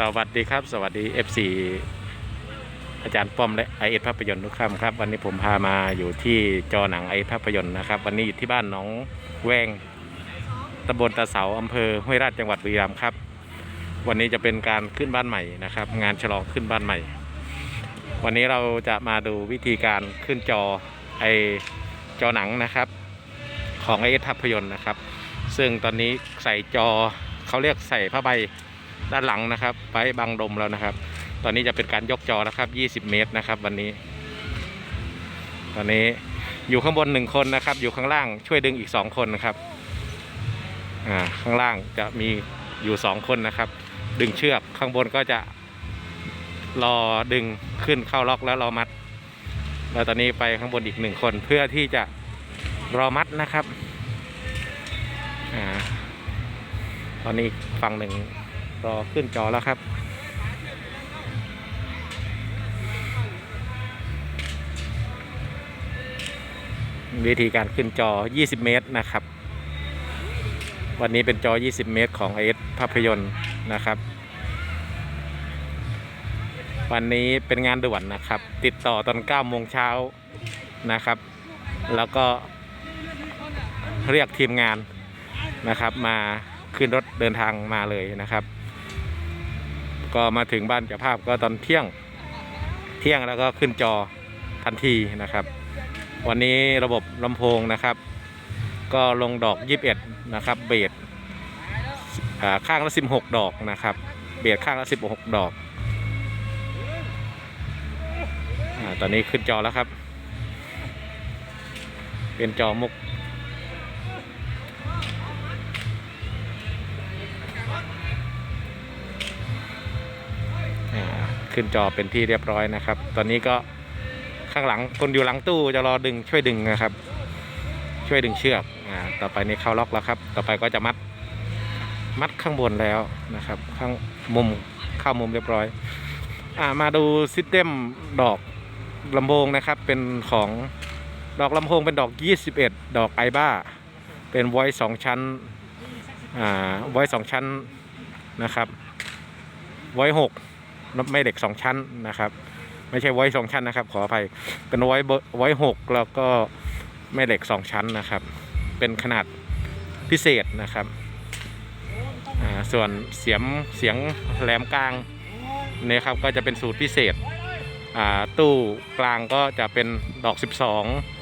สวัสดีครับ สวัสดี FC อาจารย์ป้อมและไอเอภาพยนตร์ทุกท่านครับ วันนี้ผมพามาอยู่ที่จอหนังไอภาพยนตร์นะครับ วันนี้อยู่ที่บ้านหนองแวงตำบลตาเสาอำเภอห้วยราชจังหวัดบุรีรัมย์ครับ วันนี้จะเป็นการขึ้นบ้านใหม่นะครับ งานฉลองขึ้นบ้านใหม่ วันนี้เราจะมาดูวิธีการขึ้นจอไอจอหนังนะครับ ของไอเอภาพยนตร์นะครับ ซึ่งตอนนี้ใส่จอเขาเรียกใส่ผ้าใบ ด้านหลังนะครับ ไปบังลมแล้วนะครับ ตอนนี้จะเป็นการยกจอนะครับ 20 เมตรนะครับ วันนี้ ตอนนี้อยู่ข้างบนหนึ่งคนนะครับ อยู่ข้างล่างช่วยดึงอีกสองคนนะครับอ่าข้างล่างจะมีอยู่สองคนนะครับ ดึงเชือกข้างบนก็จะรอดึงขึ้นเข้าล็อกแล้วรอมัด แล้วตอนนี้ไปข้างบนอีกหนึ่งคนเพื่อที่จะรอมัดนะครับ อ่า ตอนนี้ฝั่งหนึ่ง รอขึ้นจอแล้วครับ วิธีการขึ้นจอ 20 เมตรนะครับ วันนี้เป็นจอ 20 เมตรของ AS ภาพยนตร์นะครับ วันนี้เป็นงานด่วนนะครับ ติดต่อตอน9โมงเช้านะครับ แล้วก็เรียกทีมงานนะครับมาขึ้นรถเดินทางมาเลยนะครับ ก็มาถึงบ้านเจ้าภาพก็ตอนเที่ยงเที่ยงแล้วก็ขึ้นจอทันทีนะครับ วันนี้ระบบลำโพงนะครับ ก็ลงดอก 21 นะครับเบสข้างละ 16 ดอกนะครับ เบสข้างละ 16 ดอกอตอนนี้ขึ้นจอแล้วครับ เป็นจอมุก ขึ้นจอเป็นที่เรียบร้อยนะครับ ตอนนี้ก็ข้างหลังคนอยู่หลังตู้จะรอดึงช่วยดึงนะครับ ช่วยดึงเชือกอ่าต่อไปนี้เข้าล็อกแล้วครับ ต่อไปก็จะมัด มัดข้างบนแล้วนะครับ ข้างมุมเข้ามุมเรียบร้อยอ่ามาดูซิสเต็มดอกลำโพงนะครับ เป็นของดอกลำโพงเป็นดอก 21 ดอกไอบ้า เป็นไว้สองชั้นอ่าไว้สองชั้นนะครับไว้หก ไม่เหล็กสองชั้นนะครับ ไม่ใช่ไว้สองชั้นนะครับขออภัยเป็นไว้เบอร์ไว้หกแล้วก็ไม่เหล็กสองชั้นนะครับ เป็นขนาดพิเศษนะครับส่วนเสียงเสียงแหลมกลางนี่ครับก็จะเป็นสูตรพิเศษตู้กลางก็จะเป็นดอก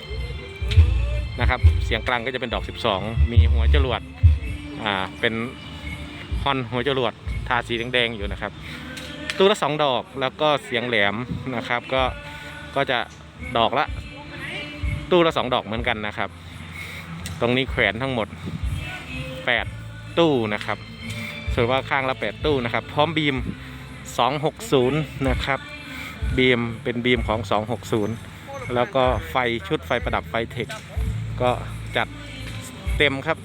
12 นะครับ เสียงกลางก็จะเป็นดอก 12 มีหัวจรวด อ่า เป็นฮอนหัวจรวด ทาสีแดงๆอยู่นะครับ ตู้ละสองดอกแล้วก็เสียงแหลมนะครับ ก็ก็จะดอกละ ตู้ละสองดอกเหมือนกันนะครับ ตรงนี้แขวนทั้งหมด8ตู้นะครับส่วนว่าข้างละ8ตู้นะครับ พร้อมบีม260นะครับ บีมเป็นบีมของ260แล้วก็ไฟชุดไฟประดับไฟเทคก็จัดเต็มครับ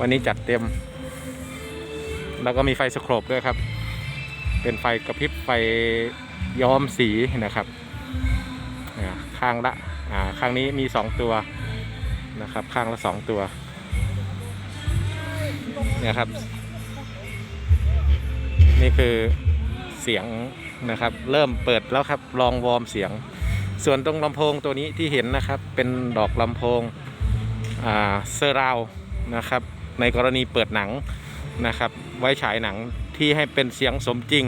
วันนี้จัดเต็ม แล้วก็มีไฟสโครบด้วยครับ เป็นไฟกระพริบไฟย้อมสีนะครับอ่าข้างละอ่าข้างนี้มีสองตัวนะครับ ข้างละสองตัวเนี่ยครับ นี่คือเสียงนะครับ เริ่มเปิดแล้วครับลองวอร์มเสียง ส่วนตรงลำโพงตัวนี้ที่เห็นนะครับ เป็นดอกลำโพงเซอร์ราวนะครับ ในกรณีเปิดหนังนะครับ ไว้ฉายหนัง ที่ให้เป็นเสียงสมจริง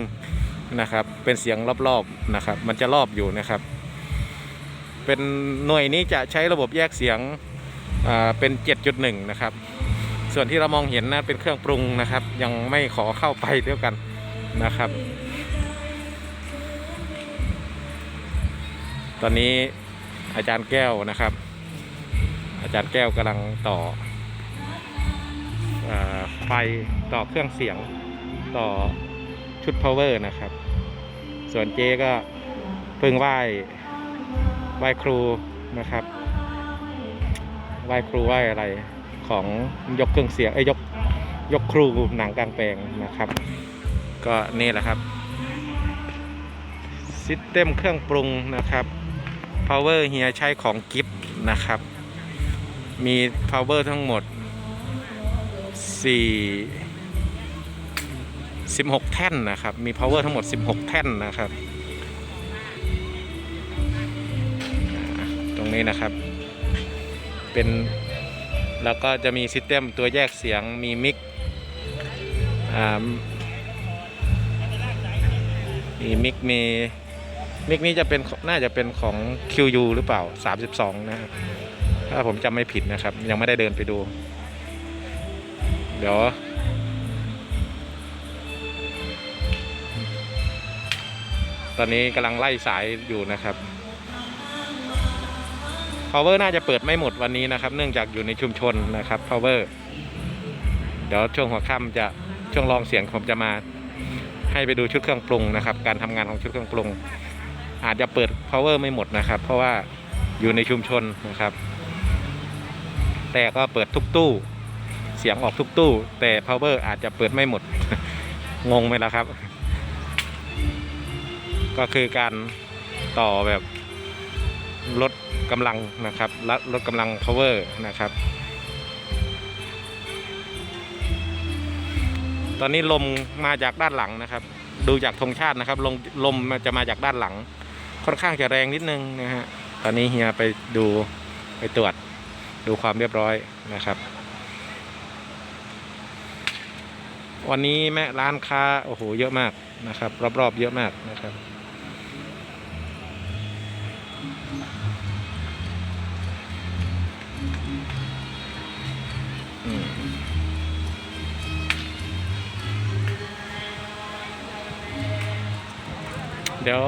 นะครับ เป็นเสียงรอบๆนะครับ มันจะรอบอยู่นะครับ เป็นหน่วยนี้จะใช้ระบบแยกเสียงเป็น 7.1 นะครับ ส่วนที่เรามองเห็นนะเป็นเครื่องปรุงนะครับ ยังไม่ขอเข้าไปเดียวกันนะครับ ตอนนี้อาจารย์แก้วนะครับ อาจารย์แก้วกำลังต่ออไฟต่อเครื่องเสียง ต่อชุด power นะครับ ส่วนเจ๊ก็เพิ่งไหว้ไหว้ครูนะครับ ไหว้ครูไหว้อะไรของยกเครื่องเสียงเอ้ยยกยกครูหนังกลางแปลงนะครับ ก็นี่แหละครับซิสเต็มเครื่องปรุงนะครับ power เฮียใช้ของกิฟนะครับ มี power ทั้งหมด4 16 แท่นนะครับ มี power ทั้งหมด 16 แท่นนะครับ ตรงนี้นะครับ เป็น แล้วก็จะมีซิสเต็มตัวแยกเสียง มีมิกมีมิก มีมิกนี้จะเป็น น่าจะเป็นของ QU หรือเปล่า 32 นะครับ ถ้าผมจำไม่ผิดนะครับ ยังไม่ได้เดินไปดู เดี๋ยว ตอนนี้กำลังไล่สายอยู่นะครับ power น่าจะเปิดไม่หมดวันนี้นะครับ เนื่องจากอยู่ในชุมชนนะครับ power เดี๋ยวช่วงหัวค่ำจะช่วงลองเสียงผมจะมาให้ไปดูชุดเครื่องปรุงนะครับ การทำงานของชุดเครื่องปรุง อาจจะเปิด power ไม่หมดนะครับ เพราะว่าอยู่ในชุมชนนะครับ แต่ก็เปิดทุกตู้ เสียงออกทุกตู้ แต่ power อาจจะเปิดไม่หมด งงไหมล่ะครับ ก็คือการต่อแบบลดกำลังนะครับลดลดกำลัง power นะครับ ตอนนี้ลมมาจากด้านหลังนะครับ ดูจากธงชาตินะครับลมลมจะมาจากด้านหลัง ค่อนข้างจะแรงนิดนึงนะฮะตอนนี้เฮียไปดูไปตรวจดูความเรียบร้อยนะครับ วันนี้แม่ร้านค้าโอ้โหเยอะมากนะครับ รอบๆเยอะมากนะครับ เดี๋ยว